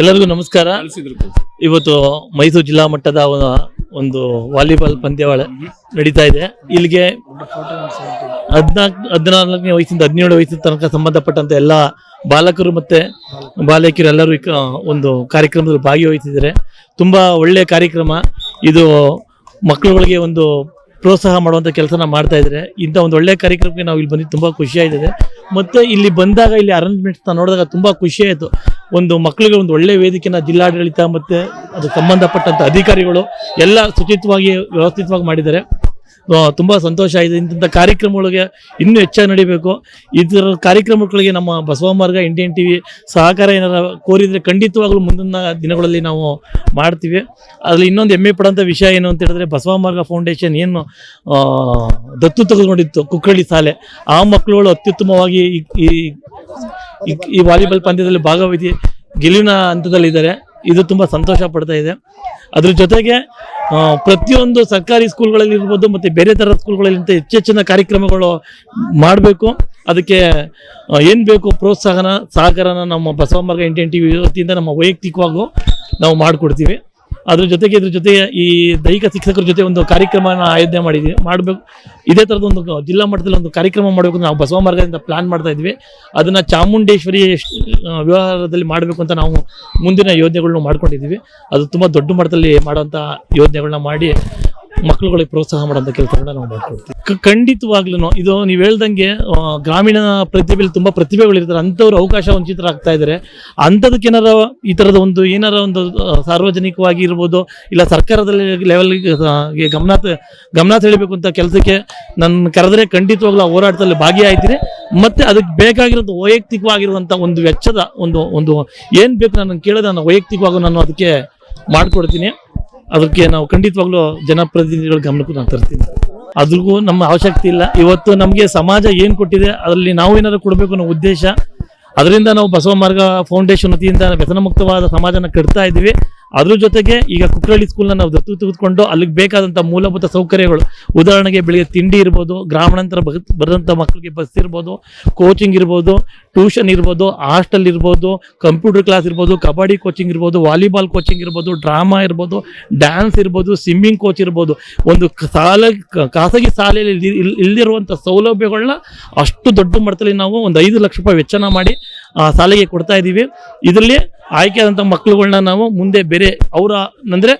ಎಲ್ಲರಿಗೂ ನಮಸ್ಕಾರ. ಇವತ್ತು ಮೈಸೂರು ಜಿಲ್ಲಾ ಮಟ್ಟದ ಒಂದು ವಾಲಿಬಾಲ್ ಪಂದ್ಯಾವಳ ನಡೀತಾ ಇದೆ. ಇಲ್ಲಿಗೆ ಹದಿನಾಲ್ಕು ಹದಿನಾಲ್ಕನೇ ವಯಸ್ಸಿಂದ ಹದಿನೇಳು ವಯಸ್ಸಿನ ತನಕ ಸಂಬಂಧಪಟ್ಟಂತ ಎಲ್ಲ ಬಾಲಕರು ಮತ್ತೆ ಬಾಲಕಿಯರು ಎಲ್ಲರೂ ಒಂದು ಕಾರ್ಯಕ್ರಮದಲ್ಲಿ ಭಾಗಿವಹಿಸಿದ್ದಾರೆ. ತುಂಬಾ ಒಳ್ಳೆಯ ಕಾರ್ಯಕ್ರಮ. ಇದು ಮಕ್ಕಳುಗಳಿಗೆ ಒಂದು ಪ್ರೋತ್ಸಾಹ ಮಾಡುವಂಥ ಕೆಲಸನ ಮಾಡ್ತಾ ಇದ್ದಾರೆ ಇಂಥ ಒಂದು ಒಳ್ಳೆ ಕಾರ್ಯಕ್ರಮಕ್ಕೆ ನಾವು ಇಲ್ಲಿ ಬಂದಿದ್ದು ತುಂಬ ಖುಷಿಯಾಗಿದೆ ಮತ್ತು ಇಲ್ಲಿ ಬಂದಾಗ ಇಲ್ಲಿ ಅರೇಂಜ್ಮೆಂಟ್ಸ್ನ ನೋಡಿದಾಗ ತುಂಬ ಖುಷಿ ಆಯ್ತು. ಒಂದು ಮಕ್ಕಳಿಗೆ ಒಂದು ಒಳ್ಳೆ ವೇದಿಕೆನ ಜಿಲ್ಲಾಡಳಿತ ಮತ್ತು ಅದು ಸಂಬಂಧಪಟ್ಟಂಥ ಅಧಿಕಾರಿಗಳು ಎಲ್ಲ ಶುಚಿತ್ವವಾಗಿ ವ್ಯವಸ್ಥಿತವಾಗಿ ಮಾಡಿದ್ದಾರೆ. ತುಂಬಾ ಸಂತೋಷ. ಆಗಿದೆ ಇಂಥ ಕಾರ್ಯಕ್ರಮಗಳಿಗೆ ಇನ್ನೂ ಹೆಚ್ಚಾಗಿ ನಡಿಬೇಕು. ಇದರ ಕಾರ್ಯಕ್ರಮಗಳಿಗೆ ನಮ್ಮ ಬಸವ ಮಾರ್ಗ ಇಂಡಿಯನ್ ಟಿವಿ ಸಹಕಾರ ಏನಾರ ಕೋರಿದರೆ ಖಂಡಿತವಾಗಲೂ ಮುಂದಿನ ದಿನಗಳಲ್ಲಿ ನಾವು ಮಾಡ್ತೀವಿ. ಅದರಲ್ಲಿ ಇನ್ನೊಂದು ಹೆಮ್ಮೆ ಪಡೋಂಥ ವಿಷಯ ಏನು ಅಂತ ಹೇಳಿದ್ರೆ ಬಸವ ಮಾರ್ಗ ಫೌಂಡೇಶನ್ ಏನು ದತ್ತು ತೆಗೆದುಕೊಂಡಿತ್ತು ಕುಕ್ಕಳ್ಳಿ ಶಾಲೆ. ಆ ಮಕ್ಕಳುಗಳು ಅತ್ಯುತ್ತಮವಾಗಿ ಈ ವಾಲಿಬಾಲ್ ಪಂದ್ಯದಲ್ಲಿ ಭಾಗವಹಿಸಿ ಗೆಲುವಿನ ಹಂತದಲ್ಲಿದ್ದಾರೆ. ಇದು ತುಂಬ ಸಂತೋಷ ಪಡ್ತಾ ಇದೆ. ಅದ್ರ ಜೊತೆಗೆ ಪ್ರತಿಯೊಂದು ಸರ್ಕಾರಿ ಸ್ಕೂಲ್ಗಳಲ್ಲಿ ಇರ್ಬೋದು ಮತ್ತೆ ಬೇರೆ ಥರದ ಸ್ಕೂಲ್ಗಳಲ್ಲಿ ಇಂಥ ಹೆಚ್ಚೆಚ್ಚಿನ ಕಾರ್ಯಕ್ರಮಗಳು ಮಾಡಬೇಕು. ಅದಕ್ಕೆ ಏನು ಏನ್ ಬೇಕು ಪ್ರೋತ್ಸಾಹನ, ಸಹಕಾರನ ನಮ್ಮ ಬಸವಮರ್ಗ ಇಂಡಿಯನ್ ಟಿ ವಿ ವತಿಯಿಂದ ನಮ್ಮ ವೈಯಕ್ತಿಕವಾಗೂ ನಾವು ಮಾಡಿಕೊಡ್ತೀವಿ. ಅದ್ರ ಜೊತೆಗೆ ಇದ್ರ ಜೊತೆಗೆ ಈ ದೈಹಿಕ ಶಿಕ್ಷಕರ ಜೊತೆ ಒಂದು ಕಾರ್ಯಕ್ರಮನ ಆಯೋಜನೆ ಮಾಡಿದ್ವಿ. ಮಾಡಬೇಕು. ಇದೇ ಥರದ ಒಂದು ಜಿಲ್ಲಾ ಮಟ್ಟದಲ್ಲಿ ಒಂದು ಕಾರ್ಯಕ್ರಮ ಮಾಡಬೇಕು ನಾವು ಬಸವ ಮಾರ್ಗದಿಂದ ಪ್ಲಾನ್ ಮಾಡ್ತಾ ಇದ್ವಿ. ಅದನ್ನ ಚಾಮುಂಡೇಶ್ವರಿ ವ್ಯವಹಾರದಲ್ಲಿ ಮಾಡಬೇಕು ಅಂತ ನಾವು ಮುಂದಿನ ಯೋಜನೆಗಳನ್ನ ಮಾಡ್ಕೊಂಡಿದ್ದೀವಿ. ಅದು ತುಂಬಾ ದೊಡ್ಡ ಮಟ್ಟದಲ್ಲಿ ಮಾಡುವಂತ ಯೋಜನೆಗಳನ್ನ ಮಾಡಿ ಮಕ್ಕಳುಗಳಿಗೆ ಪ್ರೋತ್ಸಾಹ ಮಾಡೋಂಥ ಕೆಲಸಗಳನ್ನ ನಾವು ಮಾಡ್ಕೊಡ್ತೀವಿ ಖಂಡಿತವಾಗ್ಲೂ ಇದು ನೀವು ಹೇಳ್ದಂಗೆ ಗ್ರಾಮೀಣ ಪ್ರತಿಭೆಯಲ್ಲಿ ತುಂಬಾ ಪ್ರತಿಭೆಗಳಿರ್ತಾರೆ, ಅಂಥವ್ರು ಅವಕಾಶ ವಂಚಿತರಾಗ್ತಾ ಇದ್ದಾರೆ ಅಂಥದಕ್ಕೇನಾರ ಈ ಥರದ ಒಂದು, ಏನಾರ ಒಂದು ಸಾರ್ವಜನಿಕವಾಗಿ ಇರ್ಬೋದು, ಇಲ್ಲ ಸರ್ಕಾರದಲ್ಲಿ ಲೆವೆಲ್ ಗಮನ ಗಮನ ಸೆಳಿಬೇಕು ಅಂತ ಕೆಲಸಕ್ಕೆ ನನ್ನ ಕರೆದ್ರೆ ಖಂಡಿತವಾಗ್ಲೂ ಆ ಹೋರಾಟದಲ್ಲಿ ಭಾಗಿಯಾಯ್ತೀನಿ ಮತ್ತೆ ಅದಕ್ಕೆ ಬೇಕಾಗಿರೋದು ವೈಯಕ್ತಿಕವಾಗಿರುವಂಥ ಒಂದು ವೆಚ್ಚದ ಒಂದು ಒಂದು ಏನು ಬೇಕು ನಾನು ಕೇಳಿದ ನಾನು ವೈಯಕ್ತಿಕವಾಗಿ ನಾನು ಅದಕ್ಕೆ ಮಾಡ್ಕೊಡ್ತೀನಿ. ಅದಕ್ಕೆ ನಾವು ಖಂಡಿತವಾಗ್ಲೂ ಜನಪ್ರತಿನಿಧಿಗಳ ಗಮನಕ್ಕೂ ನಾನು ತರ್ತೀನಿ ಅದಕ್ಕೂ ನಮ್ಮ ಅವಶ್ಯಕತೆ ಇಲ್ಲ. ಇವತ್ತು ನಮಗೆ ಸಮಾಜ ಏನ್ ಕೊಟ್ಟಿದೆ, ಅದರಲ್ಲಿ ನಾವು ಏನಾದ್ರು ಕೊಡಬೇಕು ಅನ್ನೋ ಉದ್ದೇಶ. ಅದರಿಂದ ನಾವು ಬಸವ ಮಾರ್ಗ ಫೌಂಡೇಶನ್ ವತಿಯಿಂದ ವ್ಯಸನ ಮುಕ್ತವಾದ ಸಮಾಜನ ಕಟ್ತಾ ಇದ್ದೀವಿ. ಅದ್ರ ಜೊತೆಗೆ ಈಗ ಕುಕ್ಕರಳ್ಳಿ ಸ್ಕೂಲ್ನ ನಾವು ದತ್ತು ತೆಗೆದುಕೊಂಡು ಅಲ್ಲಿಗೆ ಬೇಕಾದಂಥ ಮೂಲಭೂತ ಸೌಕರ್ಯಗಳು. ಉದಾಹರಣೆಗೆ ಬೆಳಿಗ್ಗೆ ತಿಂಡಿ ಇರ್ಬೋದು, ಗ್ರಾಮಾಂತರ ಬರೆದಂಥ ಮಕ್ಕಳಿಗೆ ಬಸ್ ಇರ್ಬೋದು ಕೋಚಿಂಗ್ ಇರ್ಬೋದು ಟ್ಯೂಷನ್ ಇರ್ಬೋದು ಹಾಸ್ಟೆಲ್ ಇರ್ಬೋದು ಕಂಪ್ಯೂಟರ್ ಕ್ಲಾಸ್ ಇರ್ಬೋದು, ಕಬಡ್ಡಿ ಕೋಚಿಂಗ್ ಇರ್ಬೋದು ವಾಲಿಬಾಲ್ ಕೋಚಿಂಗ್ ಇರ್ಬೋದು ಡ್ರಾಮಾ ಇರ್ಬೋದು ಡ್ಯಾನ್ಸ್ ಇರ್ಬೋದು ಸ್ವಿಮ್ಮಿಂಗ್ ಕೋಚ್ ಇರ್ಬೋದು. ಒಂದು ಸಾಲ ಖಾಸಗಿ ಶಾಲೆಯಲ್ಲಿ ಇಲ್ದಿ- ಇಲ್- ಇಲ್ದಿರುವಂಥ ಸೌಲಭ್ಯಗಳನ್ನ ಅಷ್ಟು ದೊಡ್ಡ ಮಟ್ಟದಲ್ಲಿ ನಾವು ಒಂದು ಐದು ಲಕ್ಷ ರೂಪಾಯಿ ವೆಚ್ಚನ ಮಾಡಿ ಆ ಸಾಲಿಗೆ ಕೊಡ್ತಾ ಇದ್ದೀವಿ ಇದರಲ್ಲಿ ಆಯ್ಕೆ ಆಯ್ಕೆಯಾದಂಥ ಮಕ್ಕಳುಗಳನ್ನ ನಾವು ಮುಂದೆ ಬೇರೆ ಅವರ ಅಂದರೆ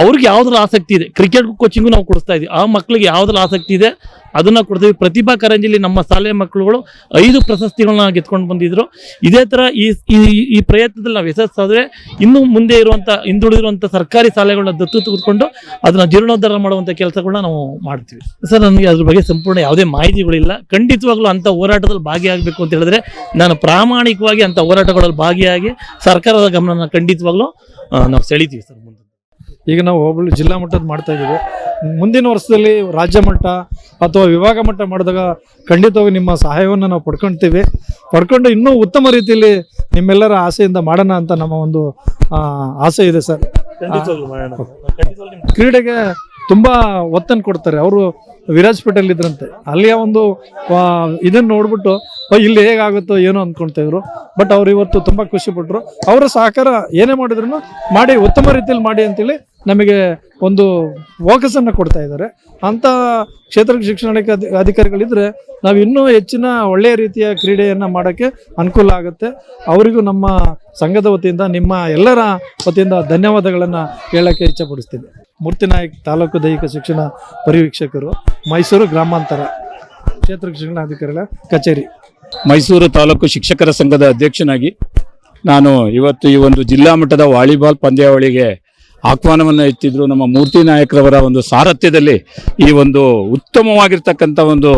ಅವ್ರಿಗೆ ಯಾವ್ದ್ರ ಆಸಕ್ತಿ ಇದೆ? ಕ್ರಿಕೆಟ್ ಕೋಚಿಂಗು ನಾವು ಕೊಡಿಸ್ತಾ ಇದ್ದೀವಿ ಆ ಮಕ್ಕಳಿಗೆ ಯಾವ್ದ್ರ ಆಸಕ್ತಿ ಇದೆ? ಅದನ್ನ ಕೊಡ್ತೀವಿ. ಪ್ರತಿಭಾ ಕಾರಂಜಿಲಿ ನಮ್ಮ ಶಾಲೆ ಮಕ್ಕಳುಗಳು ಐದು ಪ್ರಶಸ್ತಿಗಳನ್ನ ಗೆದ್ಕೊಂಡು ಬಂದಿದ್ರು. ಇದೇ ತರ ಈ, ಈ- ಪ್ರಯತ್ನದಲ್ಲಿ ನಾವು ಯಶಸ್ಸಾದ್ರೆ ಇನ್ನು ಮುಂದೆ ಇರುವಂತ, ಹಿಂದುಳಿದಿರುವಂತ ಸರ್ಕಾರಿ ಶಾಲೆಗಳನ್ನ ದತ್ತು ತೆಗೆದುಕೊಂಡು ಅದನ್ನ ಜೀರ್ಣೋದ್ಧಾರ ಮಾಡುವಂತ ಕೆಲಸಗಳನ್ನ ನಾವು ಮಾಡ್ತೀವಿ. ಸರ್, ನನಗೆ ಅದ್ರ ಬಗ್ಗೆ ಸಂಪೂರ್ಣ ಯಾವುದೇ ಮಾಹಿತಿಗಳಿಲ್ಲ. ಖಂಡಿತವಾಗ್ಲೂ ಅಂತ ಹೋರಾಟದಲ್ಲಿ ಭಾಗಿಯಾಗಬೇಕು ಅಂತ ಹೇಳಿದ್ರೆ ನಾನು ಪ್ರಾಮಾಣಿಕವಾಗಿ ಅಂತ ಹೋರಾಟಗಳಲ್ಲಿ ಭಾಗಿಯಾಗಿ ಸರ್ಕಾರದ ಗಮನನ ಖಂಡಿತವಾಗ್ಲೂ ನಾವು ಸೆಳಿತೀವಿ ಸರ್ ಮುಂದೆ. ಈಗ ನಾವು ಹೋಬಳಿ ಜಿಲ್ಲಾ ಮಟ್ಟದ ಮಾಡ್ತಾ ಇದ್ದೀವಿ. ಮುಂದಿನ ವರ್ಷದಲ್ಲಿ ರಾಜ್ಯ ಮಟ್ಟ ಅಥವಾ ವಿಭಾಗ ಮಟ್ಟ ಮಾಡಿದಾಗ ಖಂಡಿತವಾಗಿ ನಿಮ್ಮ ಸಹಾಯವನ್ನು ನಾವು ಪಡ್ಕೊಳ್ತೀವಿ ಪಡ್ಕೊಂಡು ಇನ್ನೂ ಉತ್ತಮ ರೀತಿಯಲ್ಲಿ ನಿಮ್ಮೆಲ್ಲರ ಆಸೆಯಿಂದ ಮಾಡೋಣ ಅಂತ ನಮ್ಮ ಒಂದು ಆಸೆ ಇದೆ ಸರ್. ಕ್ರೀಡೆಗೆ ತುಂಬ ಒತ್ತನ್ನು ಕೊಡ್ತಾರೆ. ಅವರು ವಿರಾಜ್ಪೇಟೆಯಲ್ಲಿ ಇದ್ರಂತೆ. ಅಲ್ಲಿಯ ಒಂದು ಇದನ್ನು ನೋಡ್ಬಿಟ್ಟು ಇಲ್ಲಿ ಹೇಗಾಗುತ್ತೋ ಏನೋ ಅಂದ್ಕೊಳ್ತಾ ಇದ್ರು. ಬಟ್ ಅವ್ರು ಇವತ್ತು ತುಂಬ ಖುಷಿ ಪಟ್ರು. ಅವರ ಸಹಕಾರ ಏನೇ ಮಾಡಿದ್ರು ಮಾಡಿ, ಉತ್ತಮ ರೀತಿಯಲ್ಲಿ ಮಾಡಿ ಅಂತೇಳಿ ನಮಗೆ ಒಂದು ಫೋಕಸನ್ನು ಕೊಡ್ತಾ ಇದ್ದಾರೆ. ಅಂಥ ಕ್ಷೇತ್ರ ಶಿಕ್ಷಣಕ್ಕೆ ಅಧಿ- ಅಧಿಕಾರಿಗಳಿದ್ರೆ ನಾವು ಇನ್ನೂ ಹೆಚ್ಚಿನ ಒಳ್ಳೆಯ ರೀತಿಯ ಕ್ರೀಡೆಯನ್ನು ಮಾಡೋಕ್ಕೆ ಅನುಕೂಲ ಆಗುತ್ತೆ. ಅವರಿಗೂ ನಮ್ಮ ಸಂಘದ ವತಿಯಿಂದ, ನಿಮ್ಮ ಎಲ್ಲರ ವತಿಯಿಂದ ಧನ್ಯವಾದಗಳನ್ನು ಹೇಳೋಕ್ಕೆ ಇಚ್ಛಪಡಿಸ್ತೀನಿ. ಮೂರ್ತಿ ನಾಯಕ್, ತಾಲೂಕು ದೈಹಿಕ ಶಿಕ್ಷಣ ಪರಿವೀಕ್ಷಕರು, ಮೈಸೂರು ಗ್ರಾಮಾಂತರ ಕ್ಷೇತ್ರ ಶಿಕ್ಷಣಾಧಿಕಾರಿಗಳ ಕಚೇರಿ. ಮೈಸೂರು ತಾಲೂಕು ಶಿಕ್ಷಕರ ಸಂಘದ ಅಧ್ಯಕ್ಷನಾಗಿ ನಾನು ಇವತ್ತು ಈ ಒಂದು ಜಿಲ್ಲಾ ಮಟ್ಟದ ವಾಲಿಬಾಲ್ ಪಂದ್ಯಾವಳಿಗೆ ಆಹ್ವಾನವನ್ನು ಎತ್ತಿದ್ರು ನಮ್ಮ ಮೂರ್ತಿ ನಾಯಕರವರ ಒಂದು ಸಾರಥ್ಯದಲ್ಲಿ ಈ ಒಂದು ಉತ್ತಮವಾಗಿರ್ತಕ್ಕಂಥ ಒಂದು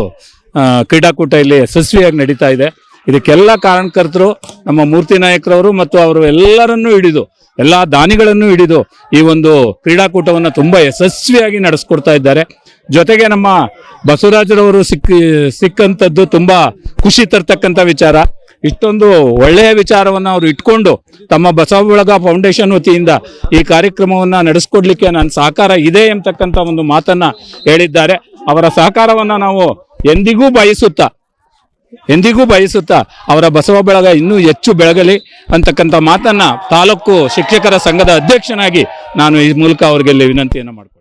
ಕ್ರೀಡಾಕೂಟ ಇಲ್ಲಿ ಯಶಸ್ವಿಯಾಗಿ ನಡೀತಾ ಇದೆ. ಇದಕ್ಕೆಲ್ಲ ಕಾರಣಕರ್ತರು ನಮ್ಮ ಮೂರ್ತಿ ನಾಯಕರವರು ಮತ್ತು ಅವರು ಎಲ್ಲರನ್ನೂ ಹಿಡಿದು, ಎಲ್ಲ ದಾನಿಗಳನ್ನು ಹಿಡಿದು ಈ ಒಂದು ಕ್ರೀಡಾಕೂಟವನ್ನು ತುಂಬ ಯಶಸ್ವಿಯಾಗಿ ನಡೆಸ್ಕೊಡ್ತಾ ಇದ್ದಾರೆ. ಜೊತೆಗೆ ನಮ್ಮ ಬಸವರಾಜರವರು ಸಿಕ್ಕಿ ಸಿಕ್ಕಂಥದ್ದು ತುಂಬ ಖುಷಿ ತರ್ತಕ್ಕಂಥ ವಿಚಾರ. ಇಷ್ಟೊಂದು ಒಳ್ಳೆಯ ವಿಚಾರವನ್ನು ಅವರು ಇಟ್ಕೊಂಡು ತಮ್ಮ ಬಸವ ಬಳಗ ಫೌಂಡೇಶನ್ ವತಿಯಿಂದ ಈ ಕಾರ್ಯಕ್ರಮವನ್ನು ನಡೆಸ್ಕೊಡ್ಲಿಕ್ಕೆ ನನ್ನ ಸಹಕಾರ ಇದೆ ಎಂಬತಕ್ಕಂಥ ಒಂದು ಮಾತನ್ನ ಹೇಳಿದ್ದಾರೆ. ಅವರ ಸಹಕಾರವನ್ನು ನಾವು ಎಂದಿಗೂ ಬಯಸುತ್ತಾ ಎಂದಿಗೂ ಬಯಸುತ್ತಾ ಅವರ ಬಸವ ಬಳಗ ಇನ್ನೂ ಹೆಚ್ಚು ಬೆಳಗಲಿ ಅಂತಕ್ಕಂಥ ಮಾತನ್ನ ತಾಲೂಕು ಶಿಕ್ಷಕರ ಸಂಘದ ಅಧ್ಯಕ್ಷನಾಗಿ ನಾನು ಈ ಮೂಲಕ ಅವರಿಗೆ ವಿನಂತಿಯನ್ನು ಮಾಡ್ತೀನಿ